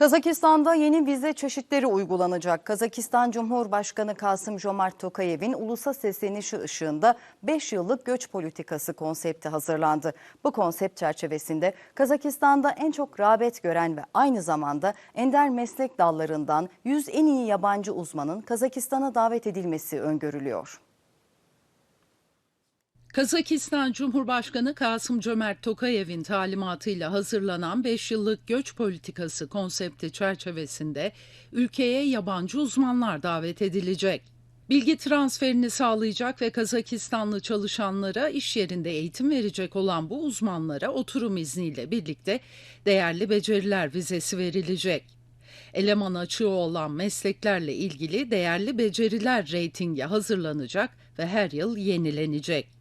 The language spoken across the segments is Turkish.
Kazakistan'da yeni vize çeşitleri uygulanacak. Kazakistan Cumhurbaşkanı Kasım Jomart Tokayev'in ulusa seslenişi ışığında 5 yıllık göç politikası konsepti hazırlandı. Bu konsept çerçevesinde Kazakistan'da en çok rağbet gören ve aynı zamanda ender meslek dallarından 100 en iyi yabancı uzmanın Kazakistan'a davet edilmesi öngörülüyor. Kazakistan Cumhurbaşkanı Kasım Cömert Tokayev'in talimatıyla hazırlanan 5 yıllık göç politikası konsepti çerçevesinde ülkeye yabancı uzmanlar davet edilecek. Bilgi transferini sağlayacak ve Kazakistanlı çalışanlara iş yerinde eğitim verecek olan bu uzmanlara oturum izniyle birlikte değerli beceriler vizesi verilecek. Eleman açığı olan mesleklerle ilgili değerli beceriler reytingi hazırlanacak ve her yıl yenilenecek.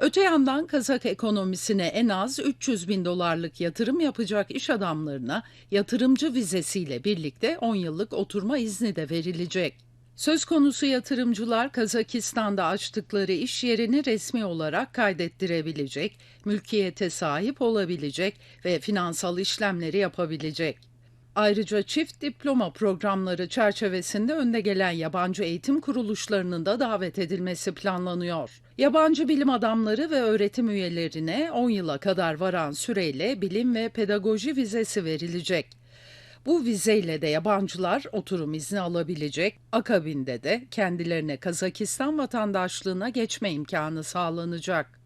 Öte yandan Kazak ekonomisine en az 300 bin dolarlık yatırım yapacak iş adamlarına yatırımcı vizesiyle birlikte 10 yıllık oturma izni de verilecek. Söz konusu yatırımcılar Kazakistan'da açtıkları iş yerini resmi olarak kaydettirebilecek, mülkiyete sahip olabilecek ve finansal işlemleri yapabilecek. Ayrıca çift diploma programları çerçevesinde önde gelen yabancı eğitim kuruluşlarının da davet edilmesi planlanıyor. Yabancı bilim adamları ve öğretim üyelerine 10 yıla kadar varan süreyle bilim ve pedagoji vizesi verilecek. Bu vizeyle de yabancılar oturum izni alabilecek, akabinde de kendilerine Kazakistan vatandaşlığına geçme imkanı sağlanacak.